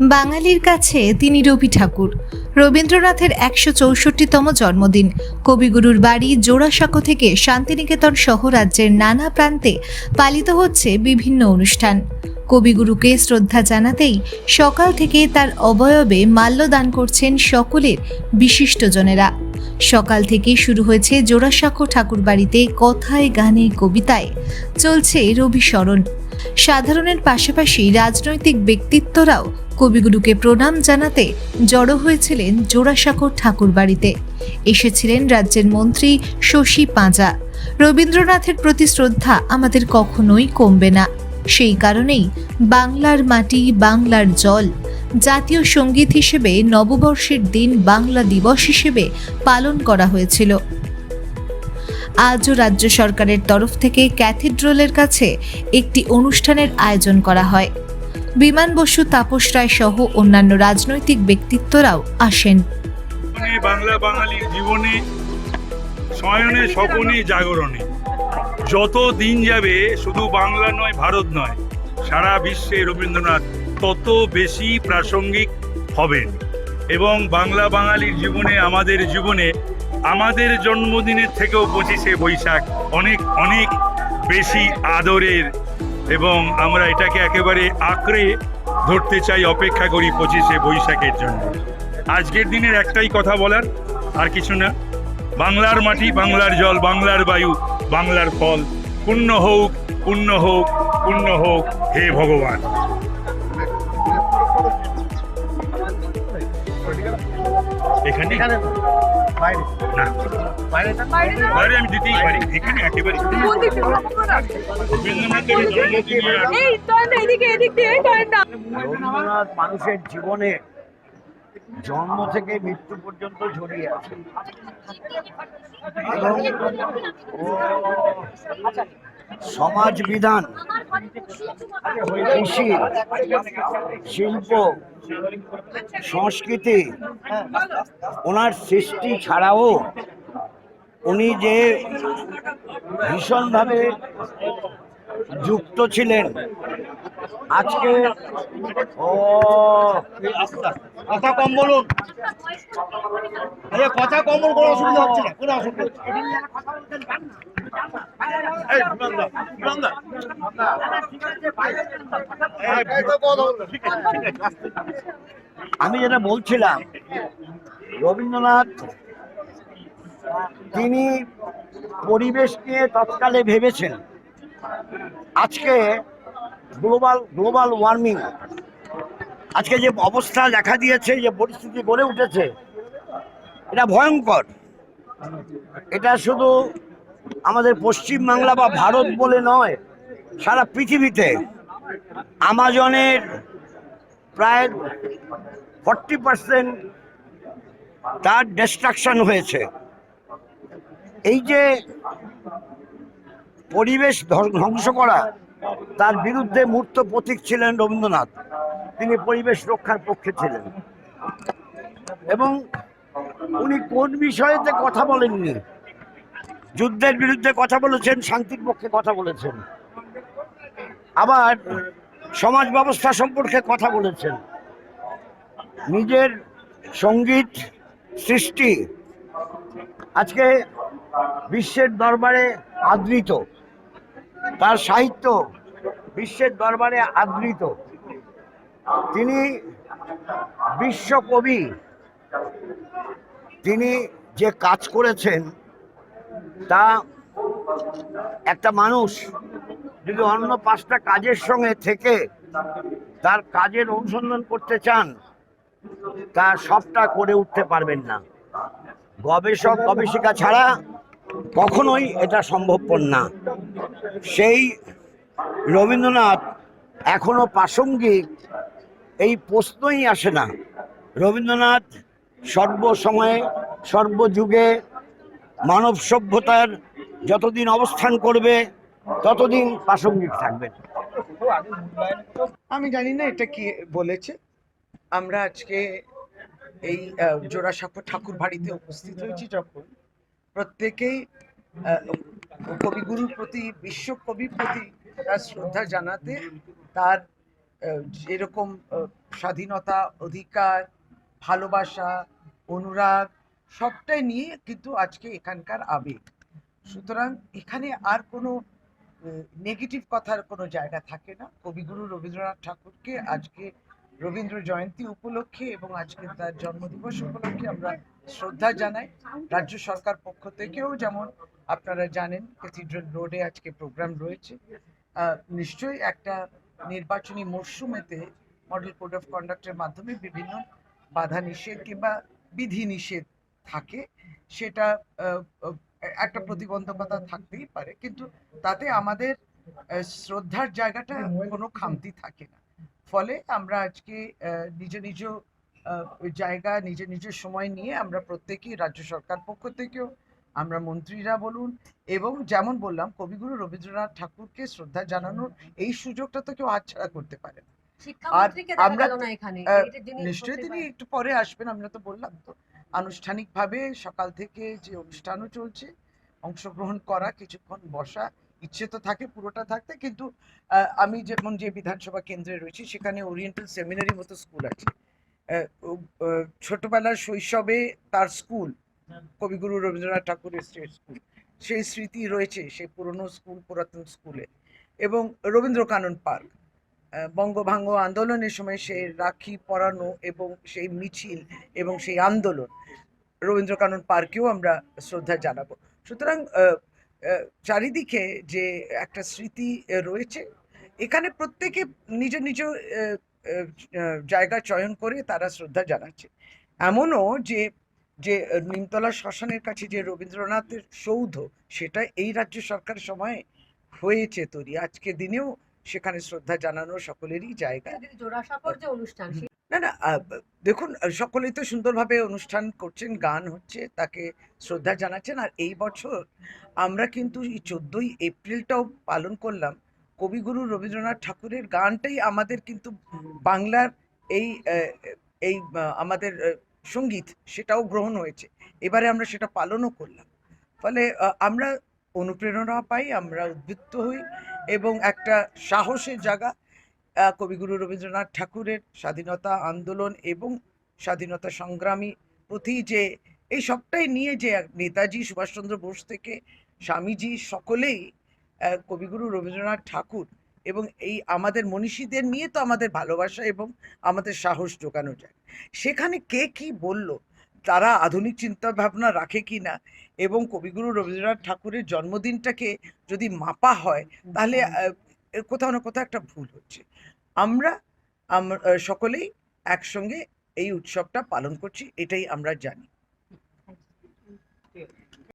বাঙালির কাছে তিনি রবি ঠাকুর। রবীন্দ্রনাথের একশো চৌষট্টিতম জন্মদিন। কবিগুরুর বাড়ি জোড়াসাঁকো থেকে শান্তিনিকেতন সহ রাজ্যের নানা প্রান্তে পালিত হচ্ছে বিভিন্ন অনুষ্ঠান। কবিগুরুকে শ্রদ্ধা জানাতেই সকাল থেকে তার অবয়বে মাল্যদান করছেন সকলের বিশিষ্টজনেরা সকাল থেকে শুরু হয়েছে জোড়াসাঁকো ঠাকুর বাড়িতে কথায় গানে কবিতায়। চলছে রবি স্মরণ। সাধারণের পাশাপাশি রাজনৈতিক ব্যক্তিত্বরাও কবিগুরুকে প্রণাম জানাতে জড়ো হয়েছিলেন জোড়াসাঁকো ঠাকুর বাড়িতে এসেছিলেন রাজ্যের মন্ত্রী শশী পাঁজা। রবীন্দ্রনাথের প্রতি শ্রদ্ধা আমাদের কখনোই কমবে না। সেই কারণেই বাংলার মাটি, বাংলার জল, জাতীয় সংগীত হিসেবে নববর্ষের দিন বাংলা দিবস হিসেবে পালন করা হয়েছিল। আজও রাজ্য সরকারের তরফ থেকে ক্যাথিড্রালের কাছে একটি অনুষ্ঠানের আয়োজন করা হয়। বিমান বসু তাপস রায় সহ অন্যান্য রাজনৈতিক ব্যক্তিত্বরাও আসেন। বাংলা বাঙালির জীবনে, শয়নে, স্বপনে, জাগরণে। যত দিন যাবে, শুধু বাংলা নয়, ভারত নয়, সারা বিশ্বে রবীন্দ্রনাথ তত বেশি প্রাসঙ্গিক হবেন। এবং বাংলা বাঙালির জীবনে, আমাদের জীবনে আমাদের জন্মদিনের থেকেও পঁচিশে বৈশাখ অনেক অনেক বেশি আদরের এবং আমরা এটাকে একেবারে আঁকড়ে ধরতে চাই, অপেক্ষা করি পঁচিশে বৈশাখের জন্য। আজকের দিনের একটাই কথা বলার, আর কিছু না। বাংলার মাটি, বাংলার জল, বাংলার বায়ু, বাংলার ফল। পুণ্য হোক পুণ্য হোক পুণ্য হোক, হে ভগবান। এখানে? না বাইরে আমি দিতেই পারি। এখানে একেবারে রবীন্দ্রনাথ মানুষের জীবনে জন্ম থেকে মৃত্যু পর্যন্ত জড়িয়ে আছে। ও সমাজ বিধান কৃষি শিল্প সংস্কৃতি ওনার সৃষ্টি ছাড়াও উনি যে ভীষণভাবে যুক্ত ছিলেন আজকে ও কথা কম বলুন। আরে কথা কম বলুন কোনো অসুবিধা হচ্ছে না কোনো অসুবিধা হচ্ছে আমি যেটা বলছিলাম, রবীন্দ্রনাথ, তিনি পরিবেশ নিয়ে তৎকালে ভেবেছেন। আজকে গ্লোবাল গ্লোবাল ওয়ার্মিং, আজকে যে অবস্থা দেখা দিয়েছে, যে পরিস্থিতি গড়ে উঠেছে, এটা ভয়ঙ্কর। এটা শুধু আমাদের পশ্চিম বাংলা বা ভারত বলে নয়, সারা পৃথিবীতে আমাজনের প্রায় ফর্টি পার্সেন্ট তার ডিস্ট্রাকশন হয়েছে। এই যে পরিবেশ ধ্বংস করা, তার বিরুদ্ধে মূর্ত প্রতীক ছিলেন রবীন্দ্রনাথ। তিনি পরিবেশ রক্ষার পক্ষে ছিলেন। এবং উনি কোন বিষয়েতে কথা বলেননি? যুদ্ধের বিরুদ্ধে কথা বলেছেন, শান্তির পক্ষে কথা বলেছেন। আবার সমাজ ব্যবস্থা সম্পর্কে কথা বলেছেন। নিজের সংগীত সৃষ্টি আজকে বিশ্বের দরবারে আদৃত। তার সাহিত্য বিশ্বের দরবারে আদৃত। তিনি বিশ্বকবি। তিনি যে কাজ করেছেন তা একটা মানুষ যদি অন্য পাঁচটা কাজের সঙ্গে থেকে তার কাজের অনুসন্ধান করতে চান, তা সবটা করে উঠতে পারবেন না। গবেষক, গবেষিকা ছাড়া কখনোই এটা সম্ভবপর না। সেই রবীন্দ্রনাথ এখনও প্রাসঙ্গিক, এই প্রশ্নই আসে না। রবীন্দ্রনাথ সর্বসময়ে, সর্বযুগে মানব সভ্যতার যতদিন অবস্থান করবে ততদিন প্রাসঙ্গিক থাকবে। আমি জানি না এটা কি বলেছে। আমরা আজকে এই জোড়াসাঁকো ঠাকুর বাড়িতে উপস্থিত হয়েছি যখন প্রত্যেকেই কবিগুরুর প্রতি বিশ্ব বিশ্বকবির প্রতি তার শ্রদ্ধা জানাতে তার আহ, যেরকম স্বাধীনতা অধিকার ভালোবাসা অনুরাগ সবটাই নিয়ে কিন্তু আজকে এখানকার আবেগ। সুতরাং এখানে আর কোনো নেগেটিভ কথার কোনো জায়গা থাকে না। কবিগুরু রবীন্দ্রনাথ ঠাকুরকে আজকে রবীন্দ্র জয়ন্তী উপলক্ষে এবং আজকে তার জন্মদিবস উপলক্ষে আমরা শ্রদ্ধা জানাই। রাজ্য সরকার পক্ষ থেকেও যেমন আপনারা জানেন ক্যাথিড্রাল রোডে আজকে প্রোগ্রাম রয়েছে। নিশ্চয়ই একটা নির্বাচনী মরশুমেতে মডেল কোড অফ কন্ডাক্টের মাধ্যমে বিভিন্ন বাধা নিষেধ কিংবা বিধি নিষেধ থাকে সেটা একটা প্রতিবন্ধকতা থাকতেই পারে। কিন্তু তাতে আমাদের শ্রদ্ধার জায়গাটা কোনো খামতি থাকে না। ফলে আমরা আজকে নিজ নিজ জায়গা নিজে নিজের সময় নিয়ে আমরা প্রত্যেকেই রাজ্য সরকার পক্ষ থেকেও আমরা মন্ত্রীরা বলুন এবং যেমন বললাম কবিগুরু রবীন্দ্রনাথ ঠাকুরকে শ্রদ্ধা জানানোর এই সুযোগটা তো কেউ হাতছাড়া করতে পারে না। আর আমরা নিশ্চয়ই তিনি একটু পরে আসবেন আমরা তো বললাম তো। আনুষ্ঠানিকভাবে সকাল থেকে যে অনুষ্ঠানও চলছে, অংশগ্রহণ করা, কিছুক্ষণ বসা, ইচ্ছে তো থাকে, পুরোটা থাকতে, কিন্তু আমি যেমন যে বিধানসভা কেন্দ্রে রয়েছি, সেখানে ওরিয়েন্টাল সেমিনারি মতো স্কুল আছে। ছোটবেলার শৈশবে তার স্কুল, কবিগুরু রবীন্দ্রনাথ ঠাকুরের স্টেট স্কুল, সেই স্মৃতি রয়েছে, সেই পুরনো স্কুল, পুরাতন স্কুলে। এবং রবীন্দ্র কানন পার্ক। বঙ্গভঙ্গ আন্দোলনের সময় সেই রাখি পরানো এবং সেই মিছিল এবং সেই আন্দোলন রবীন্দ্রকানন পার্কেও আমরা শ্রদ্ধা জানাব। সুতরাং চারিদিকে যে একটা স্মৃতি রয়েছে, এখানে প্রত্যেকে নিজ নিজ জায়গা চয়ন করে তারা শ্রদ্ধা জানাচ্ছে। এমনও যে যে নিমতলা শ্মশানের কাছে যে রবীন্দ্রনাথের সৌধ, সেটা এই রাজ্য সরকারের সময় হয়েছে তৈরি। আজকে দিনেও সেখানে শ্রদ্ধা জানানো সকলেরই জায়গা। জোড়াসাঁকোর যে অনুষ্ঠান না না দেখুন সকলেই তো সুন্দরভাবে অনুষ্ঠান করছেন গান হচ্ছে তাকে শ্রদ্ধা জানাচ্ছেন। আর এই বছর আমরা কিন্তু এই চোদ্দোই এপ্রিলটাও পালন করলাম। কবিগুরু রবীন্দ্রনাথ ঠাকুরের গানটাই আমাদের কিন্তু বাংলার এই এই আমাদের সংগীত সেটাও গ্রহণ হয়েছে। এবারে আমরা সেটা পালনও করলাম। ফলে আমরা অনুপ্রেরণা পাই, আমরা উদ্বুদ্ধ হই এবং একটা সাহসের জায়গা কবিগুরু রবীন্দ্রনাথ ঠাকুরের স্বাধীনতা আন্দোলন এবং স্বাধীনতা সংগ্রামী প্রতি যে, এই সবটাই নিয়ে যে নেতাজি সুভাষচন্দ্র বোস থেকে স্বামীজি সকলেই কবিগুরু রবীন্দ্রনাথ ঠাকুর এবং এই আমাদের মনীষীদের নিয়ে তো আমাদের ভালোবাসা এবং আমাদের সাহস জোগানো যায়। সেখানে কে কি বলল? তারা আধুনিক চিন্তা ভাবনা রাখে কি না এবং কবিগুরু রবীন্দ্রনাথ ঠাকুরের জন্মদিনটাকে যদি মাপা হয় তাহলে কোথাও না কোথাও একটা ভুল হচ্ছে। আমরা আমরা সকলেই একসঙ্গে এই উৎসবটা পালন করছি এটাই আমরা জানি।